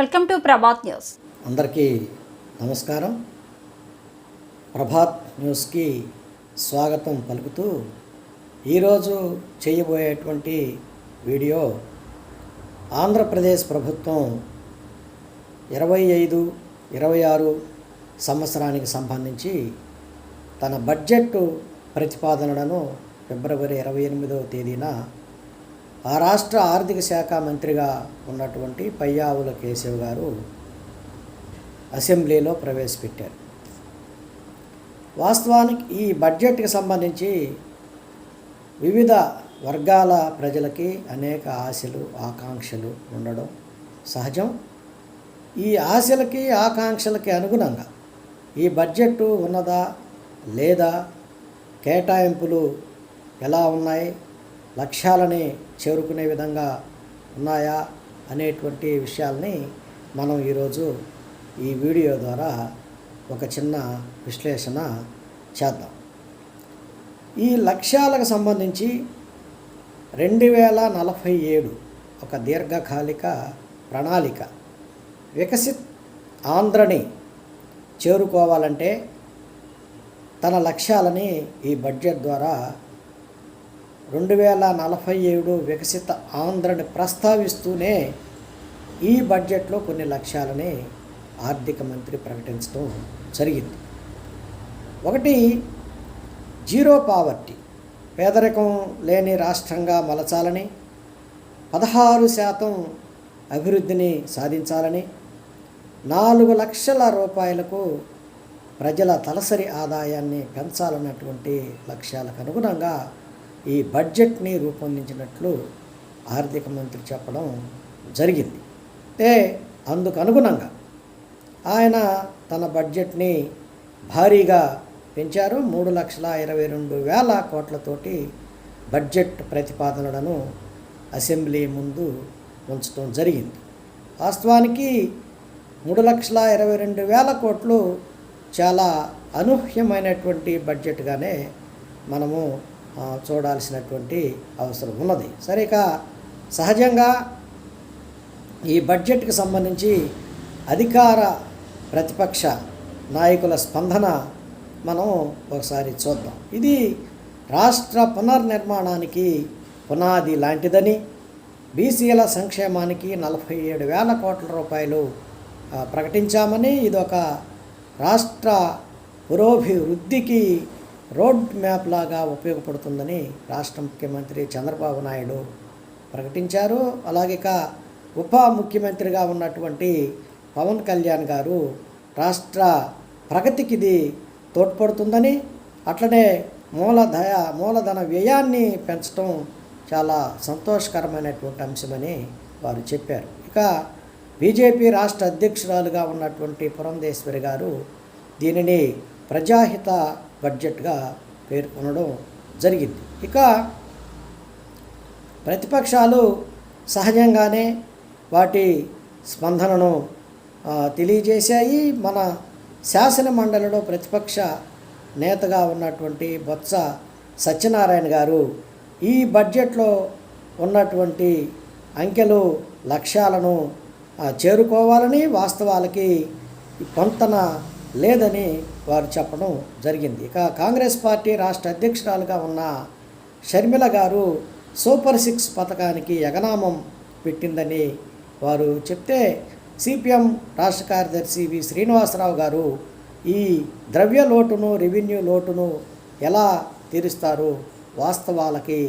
Welcome to Prabhat news. అందరికీ నమస్కారం. ప్రభాత్ న్యూస్కి స్వాగతం పలుకుతూ ఈరోజు చేయబోయేటువంటి వీడియో ఆంధ్రప్రదేశ్ ప్రభుత్వం ఇరవై ఐదు ఇరవై ఆరు సంవత్సరానికి సంబంధించి తన బడ్జెట్ ప్రతిపాదనలను ఫిబ్రవరి ఇరవై ఎనిమిదవ తేదీన ఆ రాష్ట్ర ఆర్థిక శాఖ మంత్రిగా ఉన్నటువంటి పయ్యావుల కేశవ్ గారు అసెంబ్లీలో ప్రవేశపెట్టారు. వాస్తవానికి ఈ బడ్జెట్కి సంబంధించి వివిధ వర్గాల ప్రజలకి అనేక ఆశలు ఆకాంక్షలు ఉండడం సహజం. ఈ ఆశలకి ఆకాంక్షలకి అనుగుణంగా ఈ బడ్జెట్ ఉన్నదా లేదా కేటాయింపులు ఎలా ఉన్నాయి లక్ష్యాలని చేరుకునే విధంగా ఉన్నాయా అనేటువంటి విషయాల్ని మనం ఈరోజు ఈ వీడియో ద్వారా ఒక చిన్న విశ్లేషణ చేద్దాం. ఈ లక్ష్యాలకు సంబంధించి రెండు వేల నలభై ఏడు ఒక దీర్ఘకాలిక ప్రణాళిక వికసిత్ ఆంధ్రని చేరుకోవాలంటే తన లక్ష్యాలని ఈ బడ్జెట్ ద్వారా రెండు వేల నలభై ఏడు వికసిత ఆంధ్రని ప్రస్తావిస్తూనే ఈ బడ్జెట్లో కొన్ని లక్ష్యాలని ఆర్థిక మంత్రి ప్రకటించడం జరిగింది. ఒకటి జీరో పావర్టీ పేదరికం లేని రాష్ట్రంగా మలచాలని పదహారు శాతం అభివృద్ధిని సాధించాలని నాలుగు లక్షల రూపాయలకు ప్రజల తలసరి ఆదాయాన్ని పెంచాలన్నటువంటి లక్ష్యాలకు అనుగుణంగా ఈ బడ్జెట్ని రూపొందించినట్లు ఆర్థిక మంత్రి చెప్పడం జరిగింది. అంటే అందుకు అనుగుణంగా ఆయన తన బడ్జెట్ని భారీగా పెంచారు. మూడు లక్షల ఇరవై రెండు వేల కోట్లతోటి బడ్జెట్ ప్రతిపాదనలను అసెంబ్లీ ముందు ఉంచడం జరిగింది. వాస్తవానికి మూడు లక్షల ఇరవై రెండు వేల కోట్లు చాలా అనూహ్యమైనటువంటి బడ్జెట్గానే మనము చూడాల్సినటువంటి అవసరం ఉన్నది. సరే ఇక సహజంగా ఈ బడ్జెట్కి సంబంధించి అధికార ప్రతిపక్ష నాయకుల స్పందన మనం ఒకసారి చూద్దాం. ఇది రాష్ట్ర పునర్నిర్మాణానికి పునాది లాంటిదని బీసీల సంక్షేమానికి నలభై ఏడు వేల కోట్ల రూపాయలు ప్రకటించామని ఇదొక రాష్ట్ర పురోభివృద్ధికి రోడ్ మ్యాప్ లాగా ఉపయోగపడుతుందని రాష్ట్ర ముఖ్యమంత్రి చంద్రబాబు నాయుడు ప్రకటించారు. అలాగే ఇక ఉప ముఖ్యమంత్రిగా ఉన్నటువంటి పవన్ కళ్యాణ్ గారు రాష్ట్ర ప్రగతికి ఇది తోడ్పడుతుందని అట్లనే మూలధయ మూలధన వ్యయాన్ని పెంచడం చాలా సంతోషకరమైనటువంటి అంశమని వారు చెప్పారు. ఇక బీజేపీ రాష్ట్ర అధ్యక్షురాలుగా ఉన్నటువంటి పురంధేశ్వరి గారు దీనిని ప్రజాహిత బడ్జెట్గా పేర్కొనడం జరిగింది. ఇక ప్రతిపక్షాలు సహజంగానే వాటి స్పందనను తెలియజేశాయి. మన శాసన మండలిలో ప్రతిపక్ష నేతగా ఉన్నటువంటి బొత్స సత్యనారాయణ గారు ఈ బడ్జెట్లో ఉన్నటువంటి అంకెలు లక్ష్యాలను చేరుకోవాలని వాస్తవాలకి పొంతన లేదని వారు చెప్పడం జరిగింది. ఇక కాంగ్రెస్ పార్టీ రాష్ట్ర అధ్యక్షురాలుగా ఉన్న షర్మిల గారు సూపర్ సిక్స్ పథకానికి ఎగనామం పెట్టిందని వారు చెప్తే సిపిఎం రాష్ట్ర కార్యదర్శి వి. శ్రీనివాసరావు గారు ఈ ద్రవ్య లోటును రెవెన్యూ లోటును ఎలా తీరుస్తారు? వాస్తవాలకి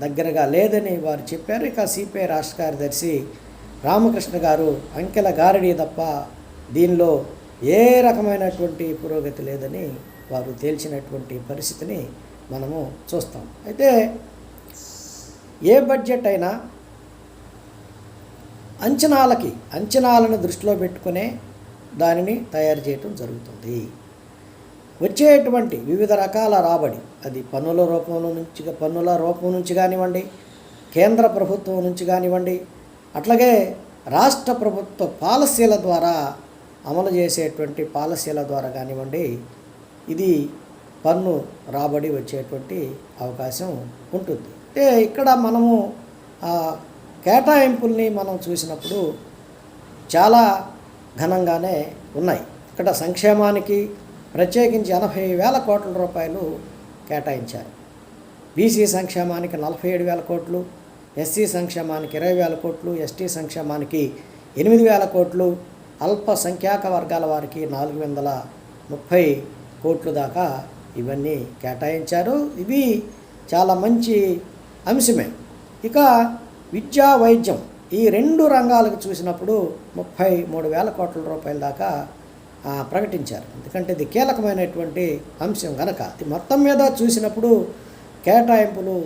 దగ్గరగా లేదని వారు చెప్పారు. ఇక సిపిఐ రాష్ట్ర కార్యదర్శి రామకృష్ణ గారు అంకెల గారడీ తప్ప దీనిలో ఏ రకమైనటువంటి పురోగతి లేదని వారు తేల్చినటువంటి పరిస్థితిని మనము చూస్తాం. అయితే ఏ బడ్జెట్ అయినా అంచనాలకి అంచనాలను దృష్టిలో పెట్టుకునే దానిని తయారు చేయటం జరుగుతుంది. వచ్చేటువంటి వివిధ రకాల రాబడి అది పన్నుల రూపంలో నుంచి పన్నుల రూపం నుంచి కానివ్వండి కేంద్ర ప్రభుత్వం నుంచి కానివ్వండి అట్లాగే రాష్ట్ర ప్రభుత్వ పాలసీల ద్వారా అమలు చేసేటువంటి పాలసీల ద్వారా కానివ్వండి ఇది పన్ను రాబడి వచ్చేటువంటి అవకాశం ఉంటుంది. అంటే ఇక్కడ మనము ఆ కేటాయింపుల్ని మనం చూసినప్పుడు చాలా ఘనంగానే ఉన్నాయి. ఇక్కడ సంక్షేమానికి ప్రత్యేకించి ఎనభై వేల కోట్ల రూపాయలు కేటాయించారు. బీసీ సంక్షేమానికి నలభై ఏడు వేల కోట్లు ఎస్సీ సంక్షేమానికి ఇరవై వేల కోట్లు ఎస్టీ సంక్షేమానికి ఎనిమిది వేల కోట్లు అల్పసంఖ్యాక వర్గాల వారికి నాలుగు వందల ముప్పై కోట్లు దాకా ఇవన్నీ కేటాయించారు. ఇవి చాలా మంచి అంశమే. ఇక విద్యా వైద్యం. ఈ రెండు రంగాలకు చూసినప్పుడు ముప్పై మూడు వేల కోట్ల రూపాయల దాకా ప్రకటించారు. ఎందుకంటే ఇది కీలకమైనటువంటి అంశం కనుక ఇది మొత్తం మీద చూసినప్పుడు కేటాయింపులు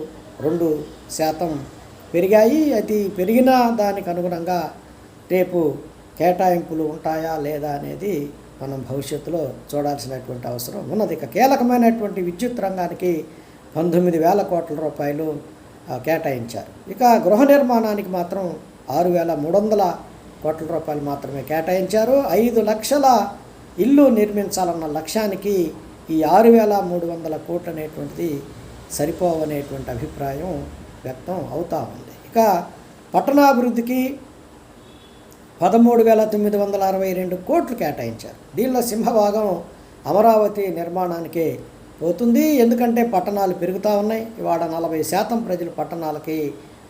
రెండు శాతం పెరిగాయి. అది పెరిగిన దానికి అనుగుణంగా రేపు కేటాయింపులు ఉంటాయా లేదా అనేది మనం భవిష్యత్తులో చూడాల్సినటువంటి అవసరం ఉన్నది. ఇక కీలకమైనటువంటి విద్యుత్ రంగానికి పంతొమ్మిది వేల కోట్ల రూపాయలు కేటాయించారు. ఇక గృహ నిర్మాణానికి మాత్రం ఆరు వేల మూడు వందల కోట్ల రూపాయలు మాత్రమే కేటాయించారు. ఐదు లక్షల ఇల్లు నిర్మించాలన్న లక్ష్యానికి ఈ ఆరు వేల మూడు వందల కోట్లు అనేటువంటిది సరిపోవనేటువంటి అభిప్రాయం వ్యక్తం అవుతూ ఉంది. ఇక పట్టణాభివృద్ధికి పదమూడు వేల తొమ్మిది వందల అరవై రెండు కోట్లు కేటాయించారు. దీనిలో సింహభాగం అమరావతి నిర్మాణానికే పోతుంది. ఎందుకంటే పట్టణాలు పెరుగుతూ ఉన్నాయి. ఇవాళ నలభై శాతం ప్రజలు పట్టణాలకి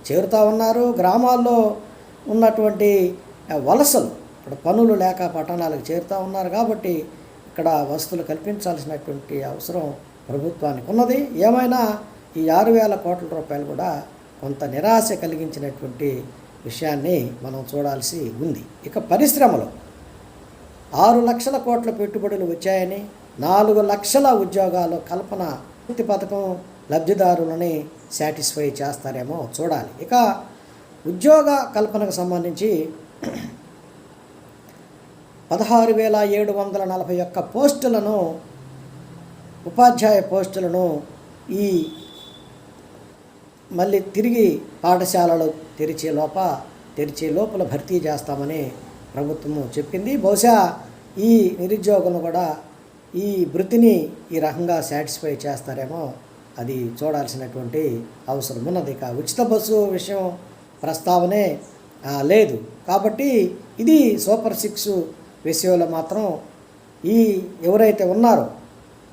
చేరుతూ ఉన్నారు. గ్రామాల్లో ఉన్నటువంటి వలసలు ఇప్పుడు పనులు లేక పట్టణాలకు చేరుతూ ఉన్నారు కాబట్టి ఇక్కడ వసతులు కల్పించాల్సినటువంటి అవసరం ప్రభుత్వానికి ఉన్నది. ఏమైనా ఈ ఆరు వేల కోట్ల రూపాయలు కూడా కొంత నిరాశ కలిగించినటువంటి విషయాన్ని మనం చూడాల్సి ఉంది. ఇక పరిశ్రమలు ఆరు లక్షల కోట్ల పెట్టుబడులు వచ్చాయని నాలుగు లక్షల ఉద్యోగాలు కల్పన పూర్తి పథకం లబ్ధిదారులని సాటిస్ఫై చేస్తారేమో చూడాలి. ఇక ఉద్యోగ కల్పనకు సంబంధించి పదహారు వేల ఏడు వందల నలభై ఒక్క పోస్టులను ఉపాధ్యాయ పోస్టులను ఈ మళ్ళీ తిరిగి పాఠశాలలు తెరిచే లోప తెరిచే లోపల భర్తీ చేస్తామని ప్రభుత్వము చెప్పింది. బహుశా ఈ నిరుద్యోగులు కూడా ఈ వృత్తిని ఈ రకంగా సాటిస్ఫై చేస్తారేమో అది చూడాల్సినటువంటి అవసరం ఉన్నది. ఇక ఉచిత బస్సు విషయం ప్రస్తావనే లేదు. కాబట్టి ఇది సూపర్ సిక్స్ విషయంలో మాత్రం ఈ ఎవరైతే ఉన్నారో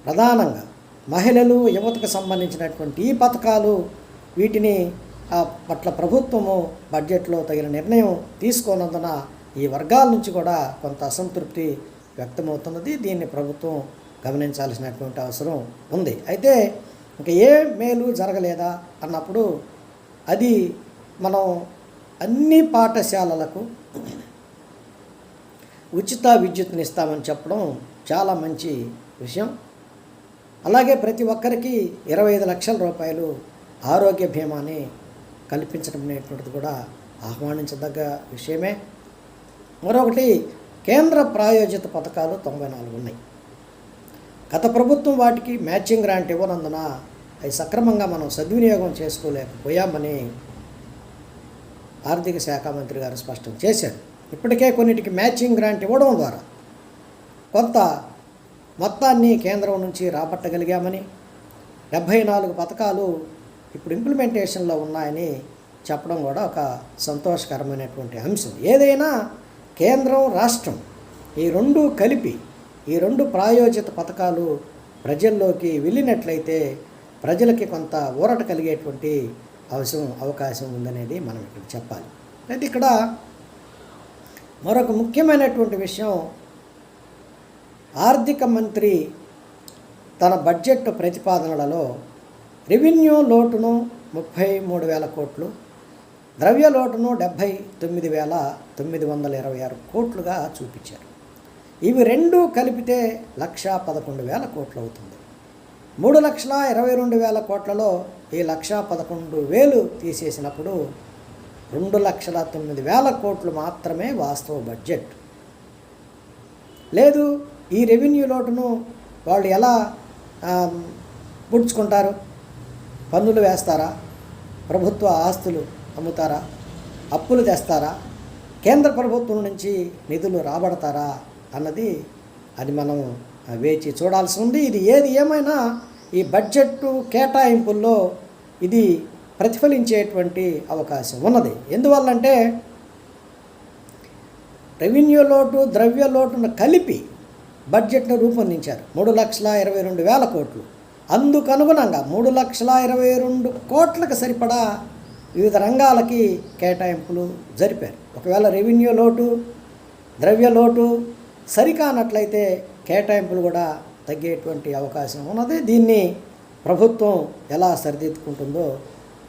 ప్రధానంగా మహిళలు యువతకు సంబంధించినటువంటి ఈ పథకాలు వీటిని పట్ల ప్రభుత్వము బడ్జెట్లో తగిన నిర్ణయం తీసుకోనందున ఈ వర్గాల నుంచి కూడా కొంత అసంతృప్తి వ్యక్తమవుతున్నది. దీన్ని ప్రభుత్వం గమనించాల్సినటువంటి అవసరం ఉంది. అయితే ఇంకా ఏ మేలు జరగలేదా అన్నప్పుడు అది మనం అన్ని పాఠశాలలకు ఉచిత విద్యుత్ని ఇస్తామని చెప్పడం చాలా మంచి విషయం. అలాగే ప్రతి ఒక్కరికి ఇరవై ఐదు లక్షల రూపాయలు ఆరోగ్య బీమాని కల్పించడం అనేటువంటిది కూడా ఆహ్వానించదగ్గ విషయమే. మరొకటి కేంద్ర ప్రాయోజిత పథకాలు తొంభై నాలుగు ఉన్నాయి. గత ప్రభుత్వం వాటికి మ్యాచింగ్ గ్రాంట్ ఇవ్వనందున అవి సక్రమంగా మనం సద్వినియోగం చేసుకోలేకపోయామని ఆర్థిక శాఖ మంత్రి గారు స్పష్టం చేశారు. ఇప్పటికే కొన్నిటికి మ్యాచింగ్ గ్రాంట్ ఇవ్వడం ద్వారా కొంత మొత్తాన్ని కేంద్రం నుంచి రాబట్టగలిగామని డెబ్భై నాలుగు పథకాలు ఇప్పుడు ఇంప్లిమెంటేషన్లో ఉన్నాయని చెప్పడం కూడా ఒక సంతోషకరమైనటువంటి అంశం. ఏదైనా కేంద్రం రాష్ట్రం ఈ రెండు కలిపి ఈ రెండు ప్రాయోజిత పథకాలు ప్రజల్లోకి వెళ్ళినట్లయితే ప్రజలకి కొంత ఊరట కలిగేటువంటి అవసరం అవకాశం ఉందనేది మనం ఇక్కడ చెప్పాలి. అయితే ఇక్కడ మరొక ముఖ్యమైనటువంటి విషయం ఆర్థిక మంత్రి తన బడ్జెట్ ప్రతిపాదనలలో రెవెన్యూ లోటును ముప్పై మూడు వేల కోట్లు ద్రవ్య లోటును డెబ్భై తొమ్మిది వేల తొమ్మిది వందల ఇరవై ఆరు కోట్లుగా చూపించారు. ఇవి రెండు కలిపితే లక్ష పదకొండు వేల కోట్లు అవుతుంది మూడు లక్షల ఇరవై రెండు వేల కోట్లలో ఈ లక్ష పదకొండు వేలు తీసేసినప్పుడు రెండు లక్షల తొమ్మిది వేల కోట్లు మాత్రమే వాస్తవ బడ్జెట్. లేదు ఈ రెవెన్యూ లోటును వాళ్ళు ఎలా పుడ్చుకుంటారు పుడుచుకుంటారు? పన్నులు వేస్తారా? ప్రభుత్వ ఆస్తులు అమ్ముతారా? అప్పులు తెస్తారా? కేంద్ర ప్రభుత్వం నుంచి నిధులు రాబడతారా? అన్నది అది మనం వేచి చూడాల్సి ఉంది. ఇది ఏది ఏమైనా ఈ బడ్జెట్ కేటాయింపుల్లో ఇది ప్రతిఫలించేటువంటి అవకాశం ఉన్నది. ఎందువల్లంటే రెవెన్యూ లోటు ద్రవ్య లోటును కలిపి బడ్జెట్ను రూపొందించారు. మూడు లక్షల ఇరవై రెండు వేల కోట్లు. అందుకనుగుణంగా మూడు లక్షల ఇరవై రెండు కోట్లకు సరిపడా వివిధ రంగాలకి కేటాయింపులు జరిపారు. ఒకవేళ రెవెన్యూ లోటు ద్రవ్య లోటు సరికానట్లయితే కేటాయింపులు కూడా తగ్గేటువంటి అవకాశం ఉన్నది. దీన్ని ప్రభుత్వం ఎలా సరిదిద్దుకుంటుందో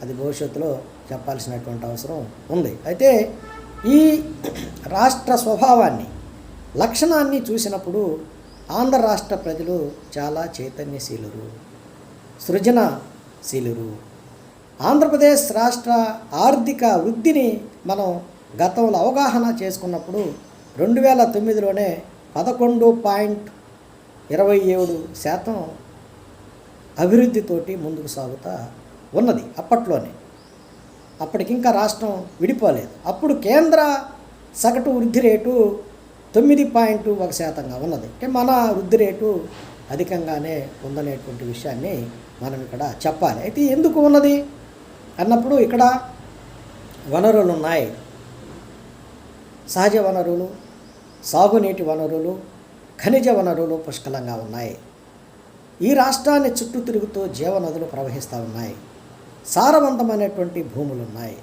అది భవిష్యత్తులో చెప్పాల్సినటువంటి అవసరం ఉంది. అయితే ఈ రాష్ట్ర స్వభావాన్ని లక్షణాన్ని చూసినప్పుడు ఆంధ్ర రాష్ట్ర ప్రజలు చాలా చైతన్యశీలురు. సృజనశీలురు. ఆంధ్రప్రదేశ్ రాష్ట్ర ఆర్థిక వృద్ధిని మనం గతంలో అవగాహన చేసుకున్నప్పుడు రెండు వేల తొమ్మిదిలోనే పదకొండు పాయింట్ ఇరవై ఏడు శాతం అభివృద్ధితోటి ముందుకు సాగుతా ఉన్నది అప్పట్లోనే. అప్పటికింకా రాష్ట్రం విడిపోలేదు. అప్పుడు కేంద్ర సగటు వృద్ధి రేటు తొమ్మిది పాయింట్ ఒక శాతంగా ఉన్నది. అంటే మన వృద్ధి రేటు అధికంగానే ఉందనేటువంటి విషయాన్ని మనం ఇక్కడ చెప్పాలి. అయితే ఎందుకు ఉన్నది? అన్నప్పుడు ఇక్కడ వనరులు ఉన్నాయి. సహజ వనరులు సాగునీటి వనరులు ఖనిజ వనరులు పుష్కలంగా ఉన్నాయి. ఈ రాష్ట్రాన్ని చుట్టూ తిరుగుతూ జీవనదులు ప్రవహిస్తూ ఉన్నాయి. సారవంతమైనటువంటి భూములు ఉన్నాయి.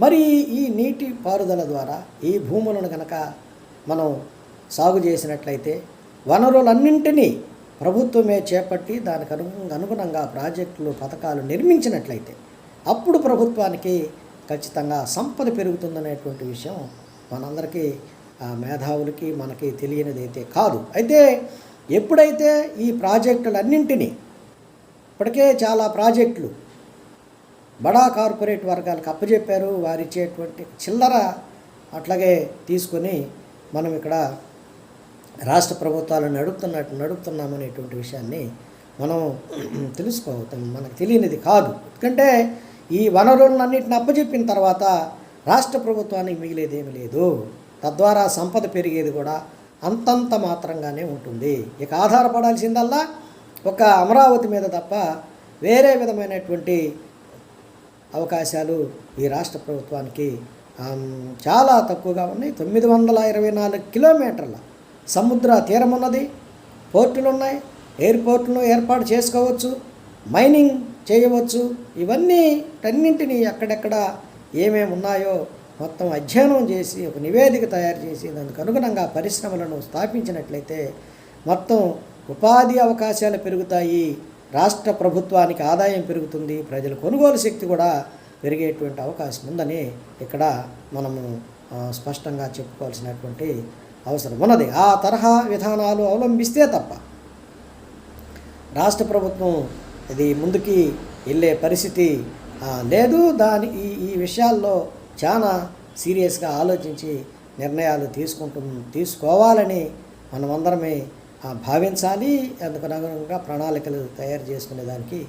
మరి ఈ నీటి పారుదల ద్వారా ఈ భూములను కనుక మనం సాగు చేసినట్లయితే వనరులన్నింటినీ ప్రభుత్వమే చేపట్టి దానికి అను అనుగుణంగా ప్రాజెక్టులు పథకాలు నిర్మించినట్లయితే అప్పుడు ప్రభుత్వానికి ఖచ్చితంగా సంపద పెరుగుతుందనేటువంటి విషయం మనందరికీ ఆ మేధావులకి మనకి తెలియనిదైతే కాదు. అయితే ఎప్పుడైతే ఈ ప్రాజెక్టులన్నింటినీ ఇప్పటికే చాలా ప్రాజెక్టులు బడా కార్పొరేట్ వర్గాలకు అప్పచెప్పారు వారిచ్చేటువంటి చిల్లర అట్లాగే తీసుకొని మనం ఇక్కడ రాష్ట్ర ప్రభుత్వాలను నడుపుతున్నట్టు నడుపుతున్నామనేటువంటి విషయాన్ని మనం తెలుసుకోవటం మనకు తెలియనిది కాదు. ఎందుకంటే ఈ వనరులన్నింటిని అప్పచెప్పిన తర్వాత రాష్ట్ర ప్రభుత్వానికి మిగిలేది లేదు. తద్వారా సంపద పెరిగేది కూడా అంతంత మాత్రంగానే ఉంటుంది. ఇక ఆధారపడాల్సిందల్లా ఒక అమరావతి మీద తప్ప వేరే విధమైనటువంటి అవకాశాలు ఈ రాష్ట్ర ప్రభుత్వానికి చాలా తక్కువగా ఉన్నాయి. తొమ్మిది వందల ఇరవై నాలుగు కిలోమీటర్ల సముద్ర తీరం ఉన్నది పోర్టులు ఉన్నాయి ఎయిర్పోర్టును ఏర్పాటు చేసుకోవచ్చు మైనింగ్ చేయవచ్చు. ఇవన్నీ అన్నింటినీ ఎక్కడెక్కడ ఏమేమి ఉన్నాయో మొత్తం అధ్యయనం చేసి ఒక నివేదిక తయారు చేసి దానికి అనుగుణంగా పరిశ్రమలను స్థాపించినట్లయితే మొత్తం ఉపాధి అవకాశాలు పెరుగుతాయి. రాష్ట్ర ప్రభుత్వానికి ఆదాయం పెరుగుతుంది. ప్రజల కొనుగోలు శక్తి కూడా పెరిగేటువంటి అవకాశం ఉందని ఇక్కడ మనము స్పష్టంగా చెప్పుకోవాల్సినటువంటి అవసరం ఉన్నది. ఆ తరహా విధానాలు అవలంబిస్తే తప్ప రాష్ట్ర ప్రభుత్వం ఇది ముందుకి వెళ్ళే పరిస్థితి లేదు. దాని ఈ ఈ విషయాల్లో చాలా సీరియస్గా ఆలోచించి నిర్ణయాలు తీసుకుంటు తీసుకోవాలని మనమందరమే భావించాలి. అందుకు అనుగుణంగా ప్రణాళికలు తయారు చేసుకునే దానికి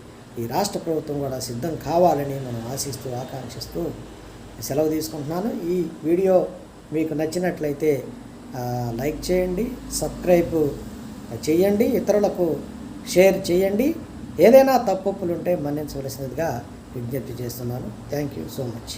ఈ రాష్ట్ర ప్రభుత్వం కూడా సిద్ధం కావాలని మనం ఆశిస్తూ ఆకాంక్షిస్తూ సెలవు తీసుకుంటున్నాను. ఈ వీడియో మీకు నచ్చినట్లయితే లైక్ చేయండి సబ్స్క్రైబ్ చేయండి ఇతరులకు షేర్ చేయండి. ఏదైనా తప్పులు ఉంటే మన్నించవలసినదిగా విజ్ఞప్తి చేస్తున్నాను. Thank you so much.